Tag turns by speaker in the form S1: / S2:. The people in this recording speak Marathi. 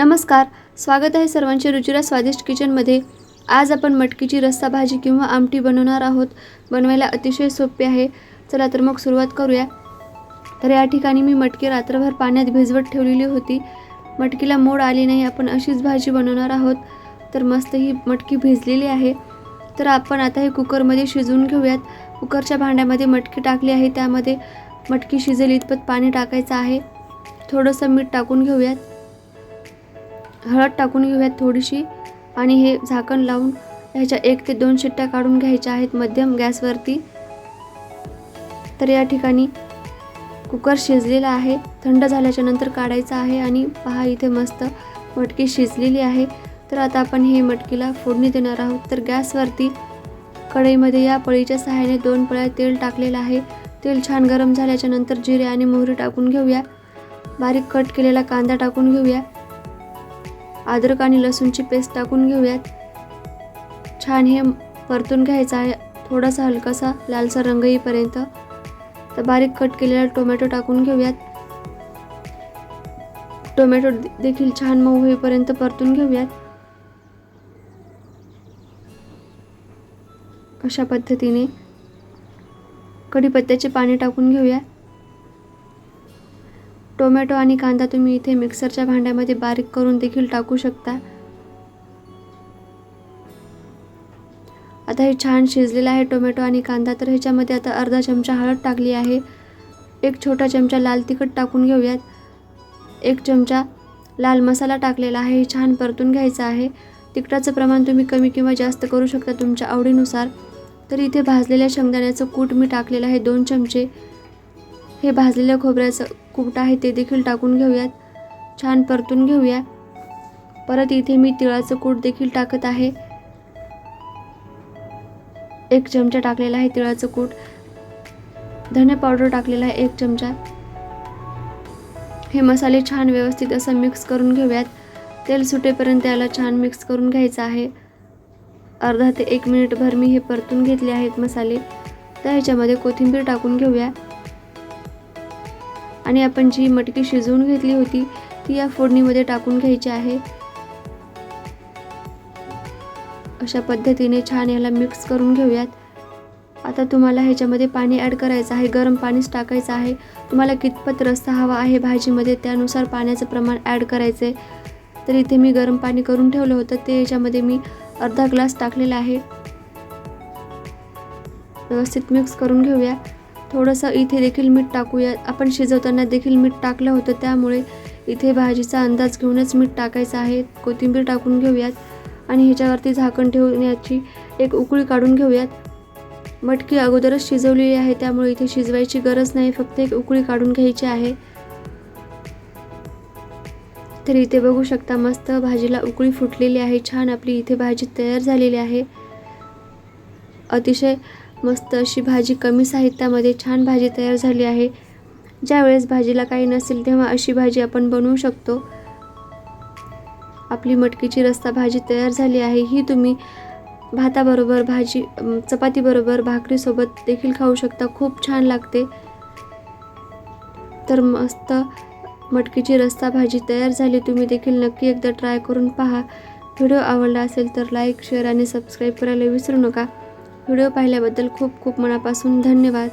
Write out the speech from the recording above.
S1: नमस्कार स्वागत आहे सर्वांचे रुचिरा स्वादिष्ट किचनमध्ये. आज आपण मटकीची रस्सा भाजी किंवा आमटी बनवणार आहोत. बनवायला अतिशय सोपे आहे. चला तर मग सुरुवात करूया. तर या ठिकाणी मी मटकी रात्रभर पाण्यात भिजवत ठेवलेली होती. मटकीला मोड आली नाही आपण अशीच भाजी बनवणार आहोत. तर मस्त ही मटकी भिजलेली आहे. तर आपण आता हे कुकरमध्ये शिजवून घेऊयात. कुकरच्या भांड्यामध्ये मटकी टाकली आहे त्यामध्ये मटकी शिजेल इतपत पाणी टाकायचं आहे. थोडंसं मीठ टाकून घेऊयात. हळद टाकून घेऊयात थोडीशी आणि हे झाकण लावून ह्याच्या एक ते दोन शिट्ट्या काढून घ्यायच्या आहेत मध्यम गॅसवरती. तर या ठिकाणी कुकर शिजलेला आहे. थंड झाल्याच्यानंतर काढायचा आहे आणि पहा इथे मस्त मटकी शिजलेली आहे. तर आता आपण हे मटकीला फोडणी देणार आहोत. तर गॅसवरती कढईमध्ये या पळीच्या सहाय्याने दोन पळ्या तेल टाकलेलं आहे. तेल छान गरम झाल्याच्यानंतर जिरे आणि मोहरी टाकून घेऊया. बारीक कट केलेला कांदा टाकून घेऊया. अद्रक आणि लसूणची पेस्ट टाकून घेऊयात. छान हे परतून घ्यायचं आहे. थोडासा हलकासा लालसा रंग येईपर्यंत. तर बारीक कट केलेला टोमॅटो टाकून घेऊयात. टोमॅटो देखील छान मऊ होईपर्यंत परतून घेऊयात. अशा पद्धतीने कढीपत्त्याचे पाणी टाकून घेऊया टोमॅटो आणि कांदा तुम्ही इथे मिक्सरच्या भांड्यामध्ये बारीक करून देखील टाकू शकता. आता हे छान शिजलेलं आहे टोमॅटो आणि कांदा. तर ह्याच्यामध्ये आता अर्धा चमचा हळद टाकली आहे. एक छोटा चमचा लाल तिखट टाकून घेऊयात. एक चमचा लाल मसाला टाकलेला आहे. हे छान परतून घ्यायचं आहे. तिखटाचं प्रमाण तुम्ही कमी किंवा जास्त करू शकता तुमच्या आवडीनुसार. तर इथे भाजलेल्या शेंगदाण्याचं कूट मी टाकलेलं आहे दोन चमचे. हे भाजलेल्या खोबऱ्याचं कुपट आहे ते देखील टाकून घेऊयात. छान परतून घेऊया. परत इथे मी तिळाचं कूट देखील टाकत आहे. एक चमचा टाकलेला आहे तिळाचं कूट. धने पावडर टाकलेला आहे एक चमचा. हे मसाले छान व्यवस्थित असं मिक्स करून घेऊयात. तेल सुटेपर्यंत याला छान मिक्स करून घ्यायचं आहे. अर्धा ते एक मिनिटभर मी हे परतून घेतले आहेत मसाले. तर ह्याच्यामध्ये कोथिंबीर टाकून घेऊया. आणि आपण जी मटकी शिजवून घेतली होती ती या फोडणीमध्ये टाकून घ्यायची आहे. अशा पद्धतीने छान याला मिक्स करून घेऊयात. आता तुम्हाला ह्याच्यामध्ये पाणी ॲड करायचं आहे गरम पाणीच टाकायचं आहे. तुम्हाला कितपत रस्सा हवा आहे भाजीमध्ये त्यानुसार पाण्याचं प्रमाण ॲड करायचं आहे तर इथे मी गरम पाणी करून ठेवलं होतं ते ह्याच्यामध्ये मी अर्धा ग्लास टाकलेला आहे. व्यवस्थित मिक्स करून घेऊया. थोडंसं इथे देखील मीठ टाकूया. आपण शिजवताना देखील मीठ टाकलं होतं त्यामुळे इथे भाजीचा अंदाज घेऊनच मीठ टाकायचं आहे. कोथिंबीर टाकून घेऊयात आणि ह्याच्यावरती झाकण ठेवण्याची एक उकळी काढून घेऊयात. मटकी अगोदरच शिजवलेली आहे त्यामुळे इथे शिजवायची गरज नाही फक्त एक उकळी काढून घ्यायची आहे. तर इथे बघू शकता मस्त भाजीला उकळी फुटलेली आहे छान आपली इथे भाजी तयार झालेली आहे. अतिशय मस्त अशी भाजी कमी साहित्यामध्ये छान भाजी तयार झाली आहे. ज्यावेळेस भाजीला काही नसेल तेव्हा अशी भाजी आपण बनवू शकतो. आपली मटकीची रस्ता भाजी तयार झाली आहे. ही तुम्ही भाताबरोबर भाजी चपातीबरोबर भाकरीसोबत देखील खाऊ शकता. खूप छान लागते. तर मस्त मटकीची रस्ता भाजी तयार झाली. तुम्ही देखील नक्की एकदा ट्राय करून पहा. व्हिडिओ आवडला असेल तर लाईक शेअर आणि सबस्क्राईब करायला विसरू नका. व्हिडिओ पाहिल्याबद्दल खूप खूप मनापासून धन्यवाद.